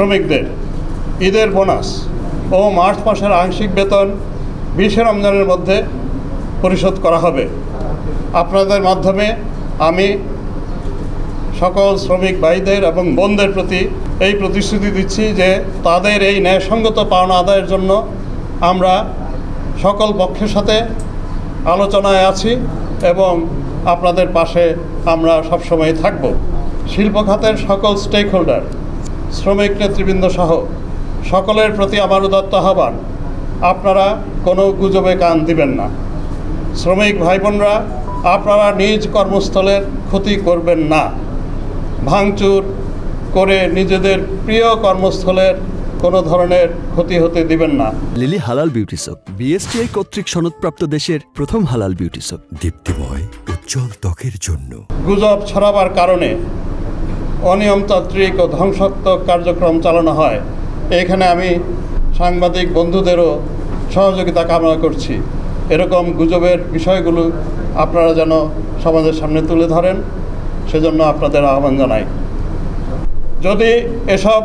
শ্রমিকদের। ঈদের বোনাস ও মার্চ মাসের আংশিক বেতন বিশে রমজানের মধ্যে পরিশোধ করা হবে। আপনাদের মাধ্যমে আমি সকল শ্রমিক ভাইদের এবং বোনদের প্রতি এই প্রতিশ্রুতি দিচ্ছি যে তাদের এই ন্যায়সঙ্গত পাওনা আদায়ের জন্য আমরা সকল পক্ষের সাথে আলোচনায় আছি এবং আপনাদের পাশে আমরা সবসময় থাকব। শিল্প খাতের সকল স্টেক হোল্ডার শ্রমিক নেতৃবৃন্দ সহ সকলের প্রতি আমার উদাত্ত আহ্বান। আপনারা কোনো গুজবে কান দিবেন না। শ্রমিক ভাই বোনরা আপনারা নিজ কর্মস্থলের ক্ষতি করবেন না। ভাঙচুর করে নিজেদের প্রিয় কর্মস্থলের কোনো ধরনের ক্ষতি হতে দিবেন না। লিলি হালাল বিউটি সোপ বিএসটিআই কর্তৃক সনদপ্রাপ্ত দেশের প্রথম হালাল বিউটি সোপ। দীপ্তিময় উজ্জ্বল ত্বকের জন্য। গুজব ছড়াবার কারণে অনিয়মতান্ত্রিক ও ধ্বংসাত্মক কার্যক্রম চালানো হয়। এখানে আমি সাংবাদিক বন্ধুদেরও সহযোগিতা কামনা করছি। এরকম গুজবের বিষয়গুলো আপনারা যেন সমাজের সামনে তুলে ধরেন, সেজন্য আপনাদের আহ্বান জানাই। যদি এসব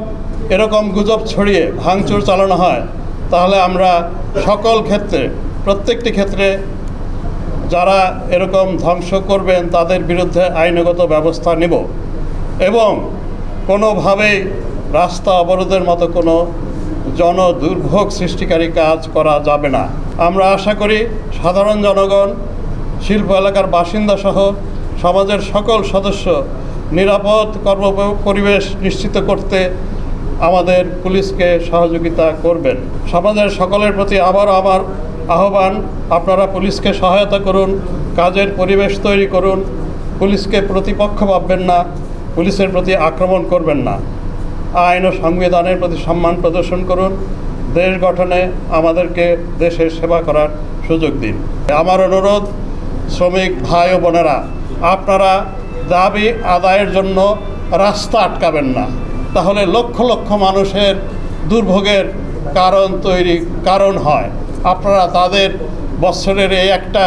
এরকম গুজব ছড়িয়ে ভাঙচুর চালানো হয়, তাহলে আমরা সকল ক্ষেত্রে, প্রত্যেকটি ক্ষেত্রে যারা এরকম ধ্বংস করবেন, তাদের বিরুদ্ধে আইনগত ব্যবস্থা নেব। এবং কোনোভাবেই রাস্তা অবরোধের মতো কোনো জন দুর্ভোগ সৃষ্টিকারী কাজ করা যাবে না। আমরা আশা করি সাধারণ জনগণ, শিল্প এলাকার বাসিন্দা সহ সমাজের সকল সদস্য নিরাপদ কর্ম পরিবেশ নিশ্চিত করতে আমাদের পুলিশকে সহযোগিতা করবেন। সমাজের সকলের প্রতি আবারও আমার আহ্বান, আপনারা পুলিশকে সহায়তা করুন, কাজের পরিবেশ তৈরি করুন। পুলিশকে প্রতিপক্ষ ভাববেন না। পুলিশের প্রতি আক্রমণ করবেন না। আইন ও সংবিধানের প্রতি সম্মান প্রদর্শন করুন। দেশ গঠনে আমাদেরকে দেশের সেবা করার সুযোগ দিন। আমার অনুরোধ, শ্রমিক ভাই ও বোনেরা, আপনারা দাবি আদায়ের জন্য রাস্তা আটকাবেন না। তাহলে লক্ষ লক্ষ মানুষের দুর্ভোগের কারণ তৈরি, কারণ হয়। আপনারা তাদের বৎসরের এই একটা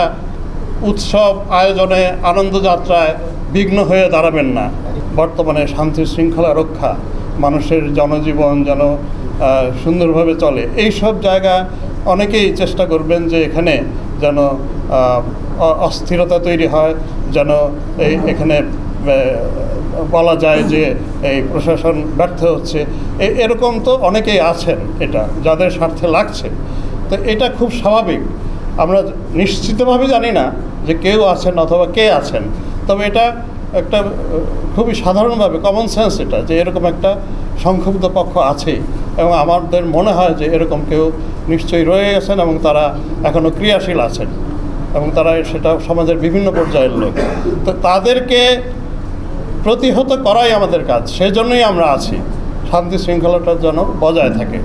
উৎসব আয়োজনে আনন্দযাত্রায় বিঘ্ন হয়ে দাঁড়াবেন না। বর্তমানে শান্তি শৃঙ্খলা রক্ষা, মানুষের জনজীবন যেন সুন্দরভাবে চলে। এই সব জায়গা অনেকেই চেষ্টা করবেন যে এখানে যেন অস্থিরতা তৈরি হয়, যেন এই এখানে বলা যায় যে এই প্রশাসন ব্যর্থ হচ্ছে। এরকম তো অনেকেই আছেন এটা, যাদের স্বার্থে লাগছে। তো এটা খুব স্বাভাবিক। আমরা নিশ্চিতভাবে জানি না যে কেউ আছেন অথবা কে আছেন। তবে এটা একটা খুবই সাধারণভাবে কমন সেন্স এটা, যে এরকম একটা সংক্ষুব্ধ পক্ষ আছে এবং আমাদের মনে হয় যে এরকম কেউ নিশ্চয়ই রয়ে গেছেন এবং তারা এখনও ক্রিয়াশীল আছেন এবং তারা সেটা সমাজের বিভিন্ন পর্যায়ের লোক। তো তাদেরকে প্রতিহত করাই আমাদের কাজ, সেজন্যই আমরা আছি। শান্তি শৃঙ্খলাটা যেন বজায় থাকে।